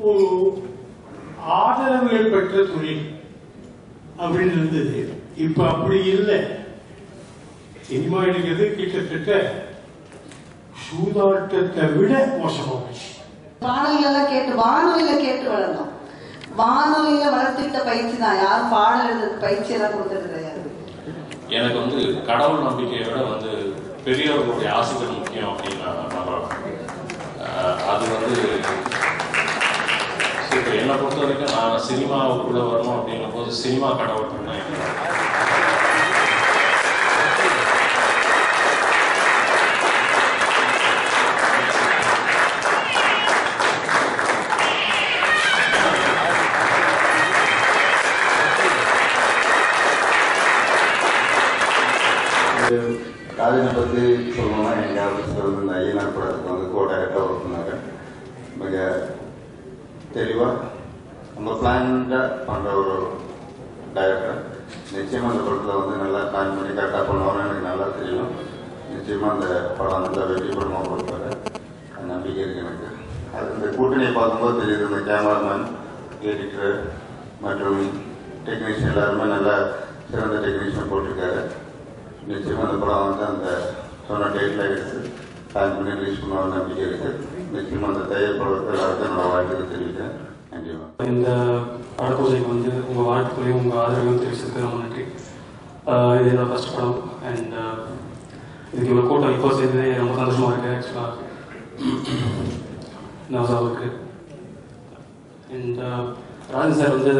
ஒரு ஆதரவுகள் பெற்ற தொழில் அப்படின்னு இருந்தது. இப்ப அப்படி இல்லை. சினிமா எடுக்கிறது கிட்டத்தட்ட சூதாட்டத்தை விட மோசமாக பாடல்கள்லாம் கேட்டு வானொலியில கேட்டு வளர்ந்தோம். வானொலியில வளர்த்துக்கிட்ட பயிற்சி தான். யாரும் பாடல் எழுதுறது பயிற்சி எல்லாம் கொடுத்தது கிடையாது. எனக்கு வந்து கடவுள் நம்பிக்கையை விட வந்து பெரியவர்களுடைய ஆசைகள் முக்கியம் அப்படின்னு நான் நம்புறேன். அஹ் அது வந்து இப்போ என்னை பொறுத்த வரைக்கும் நான் சினிமாவுக்குள்ளே வரணும் அப்படிங்கும் போது சினிமா கடவுள் தான் எனக்கு இது காலேஜை பற்றி சொல்லணும்னா எங்கள் ஆஃபீஸில் வந்து இந்த ஐயனார் படத்துக்கு வந்து கோ டைரக்டாக ஒர்க் பண்ணாங்க மிக தெளிவாக நம்ம பிளான்டாக பண்ணுற ஒரு டைரக்டர் நிச்சயமாக அந்த படத்தில் வந்து நல்லா பிளான் பண்ணி கரெக்டாக பண்ணுவாங்கன்னு எனக்கு நல்லா தெரியும். நிச்சயமாக அந்த படம் நல்லா வெற்றி படமாக கொடுப்பாரு. அந்த நம்பிக்கை இருக்கு எனக்கு. அது இந்த கூட்டணியை பார்க்கும்போது தெரியுது இந்த கேமராமேன் எடிட்டர் மற்றும் டெக்னீஷியன் எல்லாருமே நல்லா சிறந்த டெக்னீஷியன் போட்டிருக்காரு. நிச்சயமா அந்த படம் வந்து அந்த சொன்ன டேட்ல எடுத்து பிளான் பண்ணி ரிலீஸ் பண்ணுவாங்க நம்பிக்கை இருக்கு. நிச்சயமா அந்த தயாரிப்பாளருக்கு எல்லாருக்கும் நான் வாழ்த்துக்கள் தெரிவிக்கிறேன். நன்றி இந்த படப்பூஜைக்கு வந்து உங்கள் வாழ்த்துக்களையும் உங்கள் ஆதரவையும் தெரிவிச்சதுக்கு ரொம்ப நன்றி. இது என்னோட ஃபர்ஸ்ட் படம். அண்ட் இதுக்கு இவ்வளோ கூட்டம் இப்போ சேர்ந்து ரொம்ப சந்தோஷமாக இருக்குது ஆக்சுவலாக நவசாக இருக்குது அண்ட் ராஜன் சார் வந்து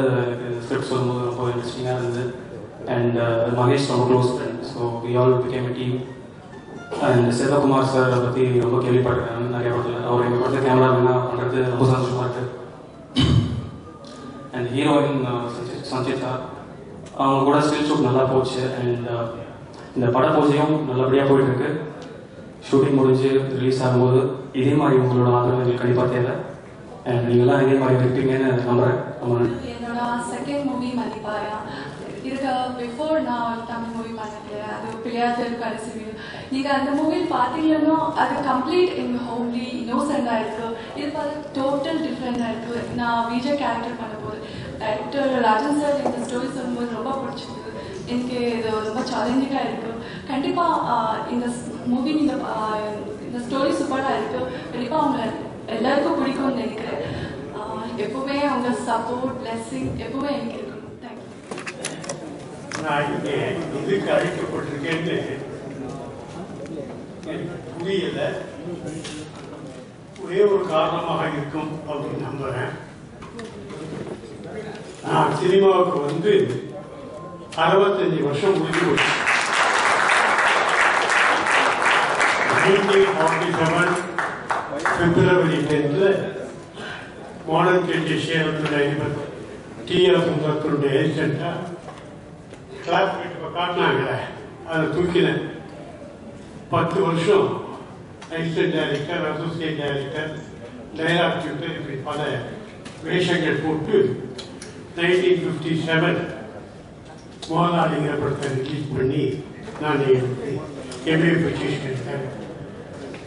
ஸ்கிரிப்ட் சொல்லும்போது ரொம்ப இன்ட்ரெஸ்டிங்காக இருந்தது. அண்ட் மகேஷ் ரொம்ப close friend so we all become a team Sivakumar sir பற்றி ரொம்ப கேள்விப்பட்டிருக்கேன். நிறைய படத்தில். அவர் எங்கள் படத்தில் கேமராமேனாக பண்ணுறது ரொம்ப சந்தோஷமாக இருக்குது அண்ட் ஹீரோயின் சஞ்சிதா அவங்க கூட ஸ்டில் ஷூட் நல்லா போச்சு. அண்ட் இந்த பட பூஜையும் நல்லபடியாக போயிட்டு இருக்கு. ஷூட்டிங் முடிஞ்சு ரிலீஸ் ஆகும்போது இதே மாதிரி உங்களோட ஆதரவு எங்களுக்கு கண்டிப்பாக தேவை. அண்ட் நீங்களாம் இதே மாதிரி இருப்பீங்கன்னு நம்புறேன். ரொம்ப என்னோட செகண்ட் மூவி மதிப்பாயா? பிஃபோர் நான் தமிழ் மூவி பண்ணது அது பிள்ளையார் கடைசி நீங்கள் அந்த மூவியில் பார்த்தீங்கன்னா அது கம்ப்ளீட் இன் ஹோம்லி இன்னோசெண்டாக இருக்குது இது பார்த்து டோட்டல் டிஃப்ரெண்டாக இருக்குது நான் விஜய் கேரக்டர் பண்ணும்போது டைரக்டர் ராஜன் சார் இந்த ஸ்டோரி சொல்லும்போது ரொம்ப பிடிச்சிருக்கு எனக்கு இது ரொம்ப சேலஞ்சிங்காக இருக்குது கண்டிப்பாக இந்த மூவி நீங்கள் இந்த ஸ்டோரி சூப்பராக இருக்குது கண்டிப்பாக அவங்க எல்லாருக்கும் பிடிக்கும்னு நினைக்கிறேன். எப்பவுமே அவங்க சப்போர்ட் பிளெஸ்ஸிங் எப்பவுமே எனக்கு இருக்கணும். தேங்க்யூ நான் இங்கே இதுக்கு அழைக்கப்பட்டிருக்கேன்னு எனக்கு புரியல. ஒரே ஒரு காரணமாக இருக்கும் அப்படின்னு நம்புறேன். நான் சினிமாவுக்கு வந்து அறுபத்தஞ்சு வருஷம் முடிஞ்சு போச்சு. நைன்டீன் ஃபார்ட்டி செவன் பிப்ரவரி டென்த்தில் மாடர்ன் கெட்டி சேலத்தில் சுந்தரத்தினுடைய ஏஜென்ட்டாக கிளாஸ் இப்போ காட்டினாங்க அதை தூக்கினேன். பத்து வருஷம் assistant director associate director dialogue இப்படி பல வேஷங்கள் போட்டு நைன்டீன் ஃபிஃப்டி செவன் மோகன்லாலிங்கிற படத்தை ரிலீஸ் பண்ணி நான் எம்ஏ பர்ச்சேஸ் எடுத்தேன்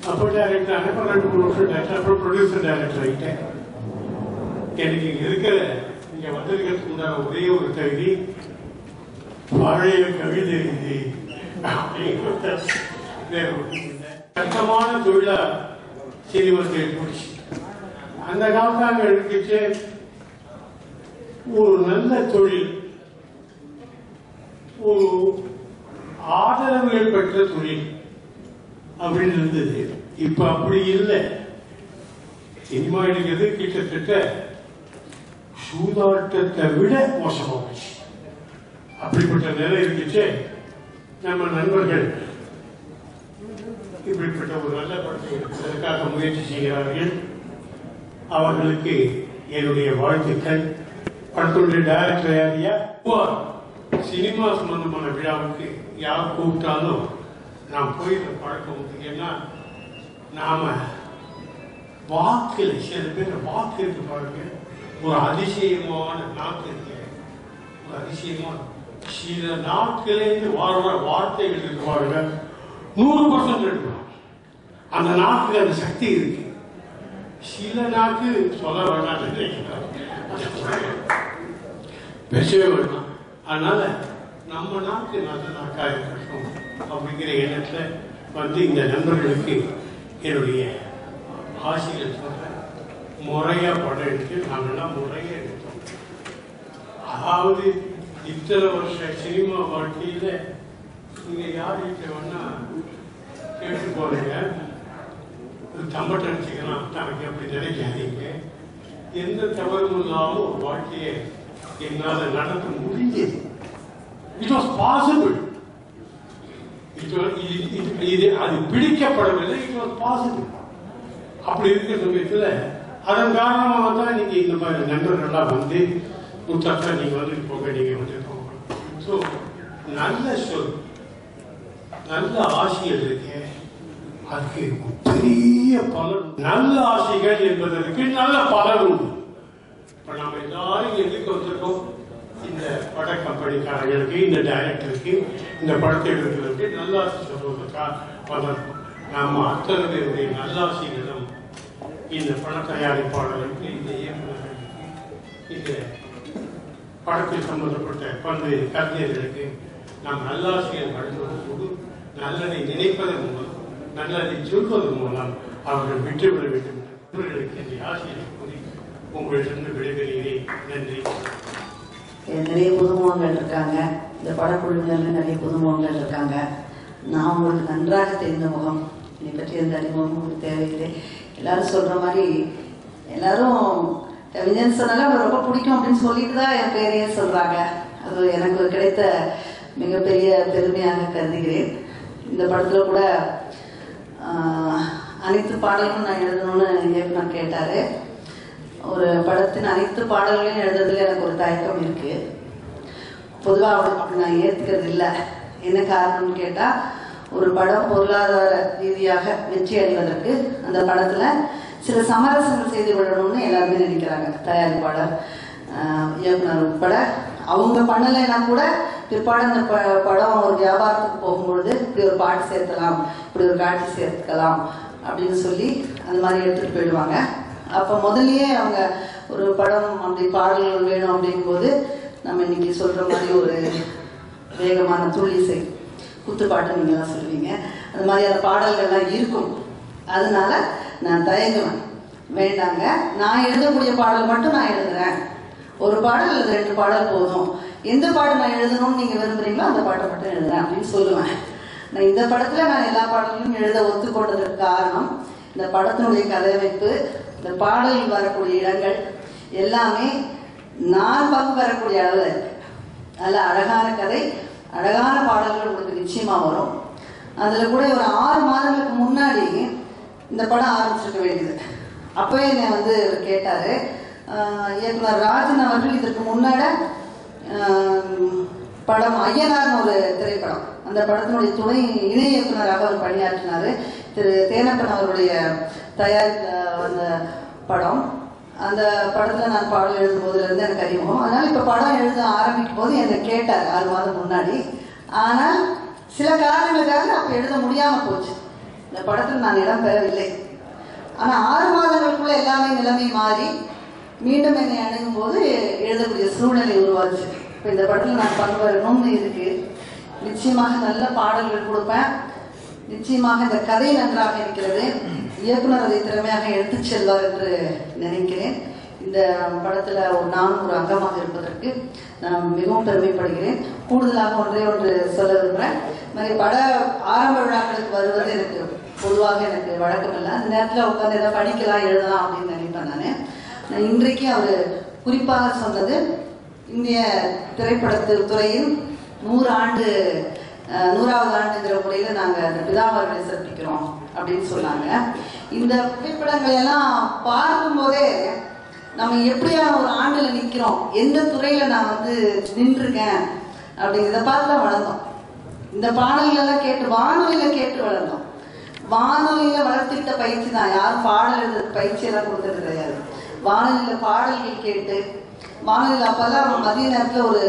அப்போ டைரக்டர் அப்புறம் ரெண்டு மூணு வருஷம் டைரக்டர் அப்புறம் ப்ரொடியூசர் டைரக்டர் ஆகிட்டேன் எனக்கு இங்கே இருக்கிற இங்கே வந்ததுக்கு உண்டான ஒரே ஒரு தகுதி பழைய கவிதை கஷ்டமான தொழிலா சினிமத்தை போச்சு அந்த காலத்தாங்க எடுத்துச்சு ஒரு நல்ல தொழில் ஒரு ஆதரவுகள் பெற்ற தொழில் அப்படின்னு இருந்தது. இப்ப அப்படி இல்லை. சினிமா எடுக்கிறது கிட்டத்தட்ட சூதாட்டத்தை விட மோசமா அப்படிப்பட்ட நிலை இருந்துச்சு. நம்ம நண்பர்கள் இப்படிப்பட்ட ஒரு நல்ல படத்தை எடுப்பதற்காக முயற்சி செய்கிறார்கள். அவர்களுக்கு என்னுடைய வாழ்த்துக்கள். படத்துடைய டைரக்டர் யாரியா சினிமா சம்பந்தமான விழாவுக்கு யார் கூப்பிட்டாலும் நான் போய் இந்த பழக்கம் உண்டு ஏன்னா நாம வாக்கில் சில பேர் வாக்கு இருக்கு பாருங்க. ஒரு அதிசயமான நாக்கு இருக்கு. ஒரு அதிசயமான சில நாட்களிலிருந்து வாழ்ற வார்த்தைகள் இருக்கு பாருங்க. நூறு பர்சன்ட் எடுக்கலாம் அந்த நாக்கு அந்த சக்தி இருக்கு. சில நாக்கு சொல்ல வேண்டாம் பேசவே வேண்டாம். அதனால நம்ம நாக்கு நல்ல நாக்கா இருக்கட்டும் அப்படிங்கிற எண்ணத்துல வந்து இந்த நண்பர்களுக்கு என்னுடைய ஆசைகள் சொல்றேன் முறையா படம் எடுத்து நாங்கெல்லாம் முறையா எடுத்தோம். அதாவது இத்தனை வருஷ சினிமா வாழ்க்கையில நீங்கள் யார் வீட்டில் வேணா கேட்டு போகிறீங்க தம்பட்டை அடிச்சுக்கலாம். தனக்கு அப்படி நினைக்காதீங்க எந்த தவறும் இல்லாமல் ஒரு வாழ்க்கையை என்னால் நடத்த முடிஞ்சது. இட் வாஸ் பாசிபிள் இது அது பிடிக்கப்படவில்லை. இட் வாஸ் பாசிபிள் அப்படி இருக்கிற சமயத்தில் அதன் காரணமாக தான் நீங்கள் இந்த மாதிரி நண்பர்கள்லாம் வந்து முத்தாக்கா நீங்கள் வந்து போங்க நீங்க வந்து போங்க ஸோ நல்ல சொல். நல்ல ஆசைகள் இருக்கு. அதுக்கு பெரிய பலன். நல்ல ஆசைகள் என்பதற்கு நல்ல பலன் உண்டு. இப்ப நம்ம எல்லாரும் எதுக்கு வந்திருக்கோம் இந்த பட கம்பெனிக்காரர்களுக்கு இந்த டைரக்டருக்கு இந்த படத்தை எடுக்கிறதுக்கு நல்லாசி ஆசை சொல்வதற்காக வந்திருக்கோம் நம்ம அத்தனை பேருடைய நல்லாசிகளும் இந்த பட தயாரிப்பாளர்களுக்கு இந்த இயக்குநர்களுக்கு இந்த படத்தில் சம்பந்தப்பட்ட பல்வேறு கலைஞர்களுக்கு நாம் நல்லாசிரியர் வழங்குவதோடு நல்லதை நினைப்பதன் மூலம் நல்லதை சொல்வதன் மூலம் அவர்கள் விட்டுவிட வேண்டும் இவர்களுக்கு இந்த ஆசையை கூறி உங்களிடமிருந்து விடைபெறுகிறேன். நன்றி. நிறைய புதுமுகங்கள் இருக்காங்க. இந்த படக்குழுவினர்ல நிறைய புதுமுகங்கள் இருக்காங்க. நான் உங்களுக்கு நன்றாக தெரிந்த முகம் என்னை பற்றி எந்த அறிமுகம் உங்களுக்கு தேவையில்லை. எல்லாரும் சொல்ற மாதிரி எல்லாரும் கவிஞன் சொன்னாலும் அவர் ரொம்ப பிடிக்கும் அப்படின்னு சொல்லிட்டு தான் என் பேரையே சொல்றாங்க. அது எனக்கு கிடைத்த மிகப்பெரிய பெருமையாக கருதுகிறேன். இந்த படத்துல கூட அனைத்து பாடல்களும் நான் எழுதணும்னு இயக்குனர் கேட்டாரு. ஒரு படத்தின் அனைத்து பாடல்களையும் எழுதுறதுல எனக்கு ஒரு தயக்கம் இருக்கு. பொதுவாக அப்படி நான் ஏத்துக்கிறது இல்லை. என்ன காரணம்னு கேட்டால் ஒரு படம் பொருளாதார ரீதியாக வெற்றி அடைவதற்கு அந்த படத்தில் சில சமரசங்கள் செய்து விடணும்னு எல்லாருமே நினைக்கிறாங்க. தயாரிப்பாளர் இயக்குனர் உட்பட. அவங்க பண்ணலைன்னா கூட பிற்பாடு அந்த ப- படம் ஒரு வியாபாரத்துக்கு போகும்பொழுது இப்படி ஒரு பாட்டு சேர்த்தலாம் இப்படி ஒரு காட்சி சேர்த்துக்கலாம் அப்படின்னு சொல்லி அந்த மாதிரி எடுத்துட்டு போயிடுவாங்க. அப்போ முதல்லயே அவங்க ஒரு படம் அப்படி பாடல்கள் வேணும் அப்படிங்கும்போது நம்ம இன்னைக்கு சொல்ற மாதிரி ஒரு வேகமான துள்ளிசை குத்துப்பாட்டு நீங்களாம் சொல்லுவீங்க. அந்த மாதிரியான பாடல்கள்லாம் இருக்கும். அதனால நான் தயங்குவேன். வேண்டாங்க. நான் எழுதக்கூடிய பாடல் மட்டும் நான் எழுதுறேன். ஒரு பாடல் அல்லது ரெண்டு பாடல் போதும். எந்த பாட்டு நான் எழுதணும்னு நீங்க விரும்புறீங்களோ அந்த பாட்டை மட்டும் எழுதுறேன் அப்படின்னு சொல்லுவேன். நான் இந்த படத்துல நான் எல்லா பாடல்களையும் எழுத ஒத்துக்கொண்டதற்கு காரணம் இந்த படத்தினுடைய கதையமைப்பு இந்த பாடலில் வரக்கூடிய இடங்கள் எல்லாமே நான் பங்கு வரக்கூடிய அளவில் இருக்கு நல்ல அழகான கதை அழகான பாடல்கள் உங்களுக்கு நிச்சயமா வரும். அதுல கூட ஒரு ஆறு மாதங்களுக்கு முன்னாடி இந்த படம் ஆரம்பிச்சிருக்க வேண்டியது. அப்பவே என்னை வந்து கேட்டாரு. இயக்குனர் ராஜன் அவர்கள் இதற்கு முன்னாட படம் ஐயனார்னு ஒரு திரைப்படம். அந்த படத்தினுடைய துணை இணை இயக்குநராக அவர் பணியாற்றினார். திரு தேனப்பன் அவருடைய தயாரித்த அந்த படம். அந்த படத்தில் நான் பாடல் எழுதும் எனக்கு அறிமுகம். அதனால் இப்போ படம் எழுத ஆரம்பிக்கும் போது என்னை கேட்டார் ஆறு மாதம் முன்னாடி. ஆனால் சில காரணங்களுக்காக அப்போ எழுத முடியாமல் போச்சு. இந்த படத்தில் நான் இடம் பெறவில்லை. ஆனால் ஆறு மாதங்களுக்குள்ள எல்லாமே நிலைமை மாறி மீண்டும் என்னை அணுகும் போது எழுதக்கூடிய சூழ்நிலை உருவாச்சு. இந்த படத்தில் நான் பங்குவரணும்னு இருக்கு. நிச்சயமாக நல்ல பாடல்கள் கொடுப்பேன். நிச்சயமாக இந்த கதை நன்றாக இருக்கிறது. இயக்குனர் அதை திறமையாக எடுத்து செல்வார் என்று நினைக்கிறேன். இந்த படத்துல ஒரு நானும் ஒரு அங்கமாக இருப்பதற்கு நான் மிகவும் பெருமைப்படுகிறேன். கூடுதலாக ஒன்றே ஒன்று சொல்ல விரும்புகிறேன் மாதிரி பட ஆரம்ப விழாக்களுக்கு வருவது எனக்கு பொதுவாக எனக்கு வழக்கம் இல்லை. அந்த நேரத்தில் உட்காந்து ஏதாவது படிக்கலாம் எழுதலாம் அப்படின்னு நினைப்பேன் நான். நான் இன்றைக்கு அவர் குறிப்பாக சொன்னது இந்திய திரைப்படத்து துறையில் நூறு ஆண்டு நூறாவது ஆண்டுங்கிற முறையில் நாங்கள் அந்த பிதாவர்களை சிறப்பிக்கிறோம் அப்படின்னு சொன்னாங்க. இந்த புகைப்படங்கள் எல்லாம் பார்க்கும்போதே நம்ம எப்படியான ஒரு ஆண்டில் நிற்கிறோம் எந்த துறையில நான் வந்து நின்றுருக்கேன்? அப்படிங்கிறத பார்த்து தான் வளர்ந்தோம். இந்த பாடல்களெல்லாம் கேட்டு வானொலியில கேட்டு வளர்ந்தோம். வானொலியில வளர்த்துக்கிட்ட பயிற்சி தான். யாரும் பாடல் எழுத பயிற்சி எல்லாம் கொடுத்தது கிடையாது. வானொலியில பாடல்கள் கேட்டு வானொலியில் அப்பெல்லாம் மதிய நேரத்தில் ஒரு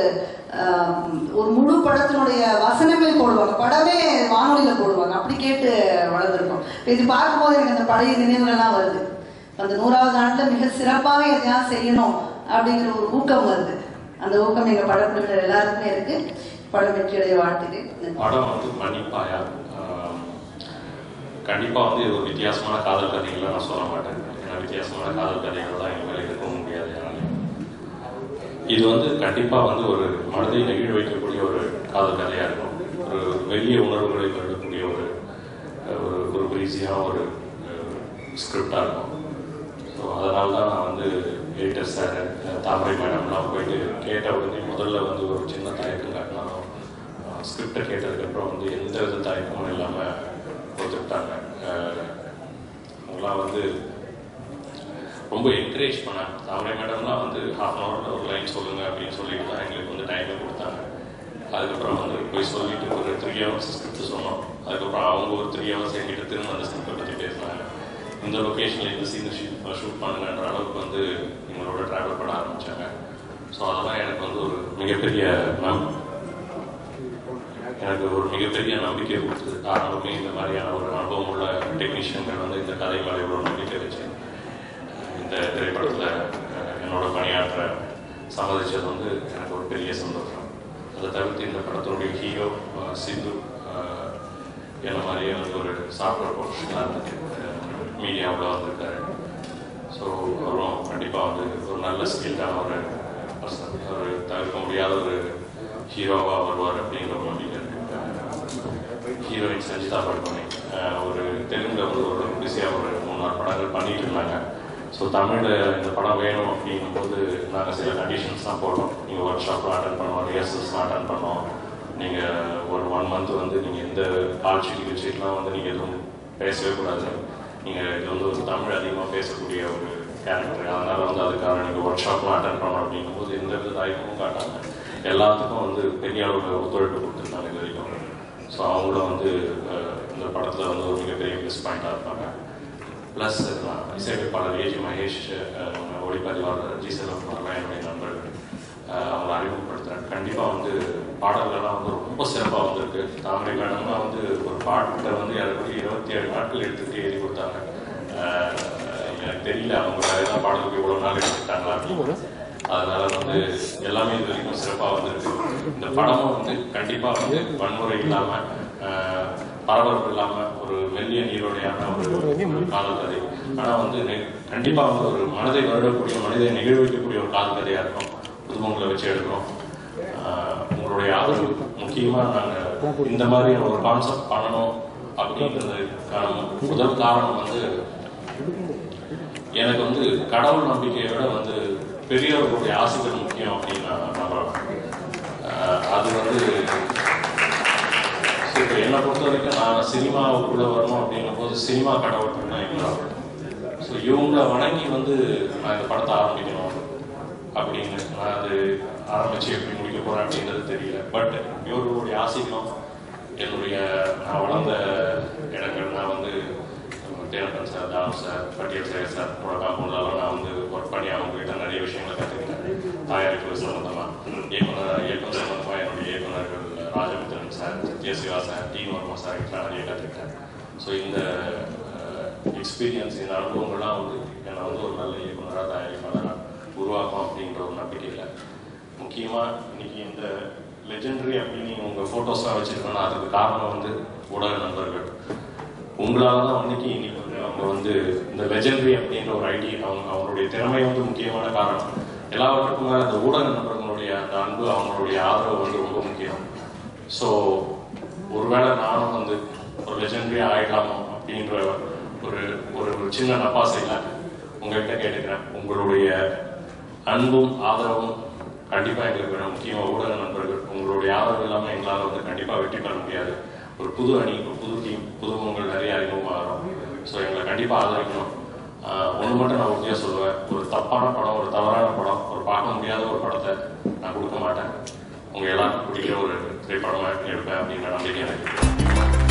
ஒரு முழு படத்தினுடைய வசனமே போடுவாங்க. படமே வானொலியில் போடுவாங்க. அப்படி கேட்டு வளர்ந்துருக்கோம் இது பார்க்கும்போது எனக்கு அந்த பழைய நினைவுகள்லாம் வருது. அந்த நூறாவது ஆண்டில் மிக சிறப்பாக எதையாவது செய்யணும் அப்படிங்கிற ஒரு ஊக்கம் வருது. அந்த ஊக்கம் எங்கள் படக்குழுவினர் எல்லாருக்குமே இருக்கு. படம் வெற்றியுடைய வாழ்த்துக்கு. படம் வந்து மன்னிப்பாயா? கண்டிப்பாக வந்து இது ஒரு வித்தியாசமான காதல் கதைகள்லாம் நான் சொல்ல மாட்டேன். ஏன்னா வித்தியாசமான காதல் கதைகள் தான் இது வந்து கண்டிப்பாக வந்து ஒரு மனதை நெகிழ் வைக்கக்கூடிய ஒரு காதல் கதையாக இருக்கும். ஒரு வெளிய உணர்வுகளை வருடக்கூடிய ஒரு ஒரு ஒரு பிரீசியான ஒரு ஸ்கிரிப்டாக இருக்கும். ஸோ அதனால தான் நான் வந்து எடிட்டர் சார் தாமரை மேடம்லாம் போயிட்டு கேட்ட உடனே முதல்ல வந்து ஒரு சின்ன தயக்கம் காட்டினாலும் ஸ்கிரிப்டை கேட்டதுக்கப்புறம் வந்து எந்த வித தயக்கமும் இல்லாமல் கொடுத்துட்டாங்க. அவங்களாம் வந்து ரொம்ப என்கரேஜ் பண்ணாங்க. தாமரை மேடம்லாம் வந்து ஹாஃப் அன் ஹவரில் ஒரு லைன் சொல்லுங்க அப்படின்னு சொல்லிட்டு தான் எங்களுக்கு வந்து டைமை கொடுத்தாங்க. அதுக்கப்புறம் வந்து போய் சொல்லிட்டு ஒரு த்ரீ ஹவர்ஸ் ஸ்கிரிப்ட் சொன்னோம். அதுக்கப்புறம் அவங்க ஒரு த்ரீ ஹவர்ஸ் எங்கிட்ட திரும்ப அந்த ஸ்கிரிப்டை பற்றி பேசினாங்க. இந்த லொக்கேஷனில் இந்த சீன் ஷூட் பண்ணுங்கன்ற அளவுக்கு வந்து எங்களோட ட்ராவல் பண்ண ஆரம்பித்தாங்க ஸோ அதெல்லாம் எனக்கு வந்து ஒரு மிகப்பெரிய நம் எனக்கு ஒரு மிகப்பெரிய நம்பிக்கை கொடுத்தது. காரணமே இந்த மாதிரியான ஒரு அனுபவம் உள்ள டெக்னீஷியன்கள் வந்து இந்த கதை மேலே இவ்வளோ நம்பிக்கை வச்சு இந்த திரைப்படத்தில் என்னோட பணியாற்ற சம்மதிச்சது வந்து எனக்கு ஒரு பெரிய சந்தோஷம். அதை தவிர்த்து இந்த படத்தினுடைய ஹீரோ சிந்து என்ன மாதிரி வந்து ஒரு சாஃப்ட்வேர் ப்ரொஃபஷனாக இருந்துட்டு மீடியாவில் வந்திருக்காரு. ஸோ அவரும் கண்டிப்பாக வந்து ஒரு நல்ல ஸ்கில்டான ஒரு பர்சன் ஒரு தவிர்க்க முடியாத ஒரு ஹீரோவாக வருவார் அப்படிங்கிற ஒரு நம்பிக்கை ஹீரோயின் சஞ்சிதா படுகோனே ஒரு தெலுங்கில் வந்து ஒரு பிஸியாக ஒரு மூணு நாலு படங்கள் பண்ணிட்டு இருந்தாங்க. ஸோ தமிழில் இந்த படம் வேணும் அப்படிங்கும் போது நாங்கள் சில கண்டிஷன்ஸ்லாம் போட்டோம் நீங்கள் ஒர்க் ஷாப்லாம் அட்டன் பண்ணோம் ரிஹர்சல்ஸ்லாம் அட்டன் பண்ணோம் நீங்கள் ஒரு ஒன் மந்த் வந்து நீங்கள் எந்த காட்சி நிகழ்ச்சிக்கெலாம் வந்து நீங்கள் எதுவும் பேசவே கூடாது. நீங்கள் இது வந்து ஒரு தமிழ் அதிகமாக பேசக்கூடிய ஒரு கேரக்டர் அதனால் வந்து அதுக்கான நீங்கள் ஒர்க் ஷாப்லாம் அட்டன் பண்ணணும் அப்படிங்கும்போது எந்த வித தாய்ப்பும் காட்டாங்க எல்லாத்துக்கும் வந்து பெரிய அளவில் ஒத்துழைப்பு கொடுத்துருந்தாங்க இது வரைக்கும். ஸோ அவங்களும் வந்து இந்த படத்தில் வந்து ஒரு மிகப்பெரிய மிஸ் பாயிண்டாக இருப்பாங்க. ப்ளஸ் இசையமைப்பாளர் ஏஜி மகேஷ் ஒளிப்பதிவாளர் ஜி செல்வகுமார்லாம் என்னுடைய நண்பர்கள் அவங்களை அறிமுகப்படுத்துகிறேன் கண்டிப்பாக வந்து பாடல்கள்லாம் வந்து ரொம்ப சிறப்பாக வந்திருக்கு தாமரை மேடம்லாம் வந்து ஒரு பாட்டை வந்து ஏறக்குறைய இருபத்தி ஏழு நாட்கள் எடுத்துகிட்டு எழுதி கொடுத்தாங்க எனக்கு தெரியல அவங்க வேற ஏதாவது பாடலுக்கு இவ்வளோ நாள் எடுத்துக்கிட்டாங்களா அப்படின்னு அதனால வந்து எல்லாமே இது வரைக்கும் சிறப்பாக வந்திருக்கு இந்த படமும் வந்து கண்டிப்பாக வந்து வன்முறை இல்லாமல் பரபரப்பு இல்லாமல் ஒரு மெல்லிய நீரோடையான ஒரு காதல் கதை ஆனால் வந்து கண்டிப்பாக கண்டிப்பா வந்து ஒரு மனதை வருடக்கூடிய மனிதை நிகழ்விக்கக்கூடிய ஒரு காதல் கதையாக இருக்கும். புதுமங்களை வச்சு எடுக்கிறோம். உங்களுடைய ஆதரவு முக்கியமாக நாங்கள் இந்த மாதிரி ஒரு கான்செப்ட் பண்ணணும் அப்படின்றதுக்கான முதல் காரணம் வந்து எனக்கு வந்து கடவுள் நம்பிக்கையை விட வந்து பெரியவர்களுடைய ஆசைகள் முக்கியம் அப்படின்னு நான் நம்புறேன். அது வந்து என்னை பொறுத்த வரைக்கும் நான் சினிமாவுக்குள்ள வரணும் அப்படிங்கிற போது சினிமா கடவுள் தான் எங்களோட ஸோ இவங்களை வணங்கி வந்து நான் இந்த படத்தை ஆரம்பிக்கணும் அப்படின்னு நான் அது ஆரம்பிச்சு எப்படி முடிக்க போறேன் அப்படின்றது தெரியல. பட் இவர்களுடைய ஆசைக்கும் என்னுடைய நான் வளர்ந்த இடங்கள் நான் வந்து தேனப்பன் சார் தாம் சார் பட்டியல் சார் சார் கூட காம்பவுண்ட்லாம் நான் வந்து ஒர்க் பண்ணி அவங்ககிட்ட நிறைய விஷயங்களை கற்றுக்கிட்டேன் தயாரிப்பு சம்மந்தமாக இயக்குனர் இயக்குனர் சம்மந்தமாக என்னுடைய இயக்குநர்கள் Rajamithran J Sivasan sir T Varma sir நிறைய கற்றுக்கிட்டேன் ஸோ இந்த எக்ஸ்பீரியன்ஸ் இந்த அனுபவங்கள்லாம் வந்து என்னை வந்து ஒரு நல்ல இயக்குனராக தயாரிப்பாளராக உருவாக்கும் அப்படின்ற ஒரு நம்பிக்கையில் முக்கியமாக இன்னைக்கு இந்த லெஜெண்டரி அப்படின்னு நீங்கள் உங்கள் ஃபோட்டோஸ்லாம் வச்சுருக்கோன்னா அதுக்கு காரணம் வந்து ஊடக நண்பர்கள் உங்களால் தான் அன்னைக்கு இன்னைக்கு வந்து அவங்க வந்து இந்த லெஜெண்டரி அப்படின்ற ஒரு ஐடி அவங்க அவங்களுடைய திறமை வந்து முக்கியமான காரணம். எல்லாவற்றுக்கும் அந்த ஊடக நண்பர்களுடைய அந்த அன்பு அவங்களுடைய ஆதரவு வந்து ரொம்ப முக்கியம். ஸோ ஒருவேளை நானும் வந்து ஒரு லெஜெண்டரி ஆயிடலாமோ அப்படின்ற ஒரு ஒரு ஒரு சின்ன நப்பாசையில் உங்கள்கிட்ட கேட்டுக்கிறேன். உங்களுடைய அன்பும் ஆதரவும் கண்டிப்பாக எங்களுக்கு வேணும். முக்கியமாக ஊடக நண்பர்கள் உங்களுடைய ஆதரவு இல்லாமல் எங்களால் வந்து கண்டிப்பாக வெற்றி பெற முடியாது. ஒரு புது அணி ஒரு புது டீம் புதுமுகங்கள் நிறைய அறிமுகமாகிறோம் ஸோ எங்களை கண்டிப்பாக ஆதரிக்கணும். ஒன்று மட்டும் நான் உறுதியாக சொல்லுவேன். ஒரு தப்பான படம் ஒரு தவறான படம் ஒரு பார்க்க முடியாத ஒரு படத்தை அவங்க எல்லாருக்கும் பிடிக்கிற ஒரு திரைப்படமாக எடுப்பேன் அப்படின்னு நம்பிக்கை எனக்கு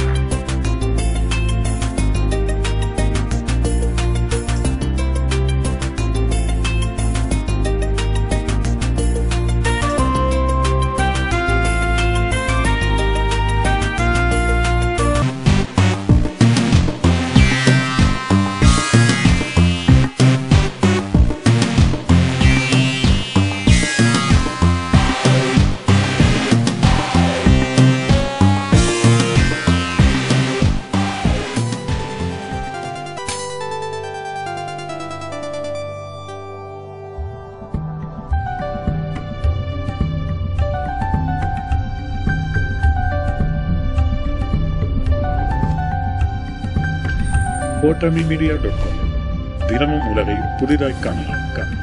இருக்கு. மீடியா டாட் காம் தினமும் உலகை புதிதாய் காணலாம்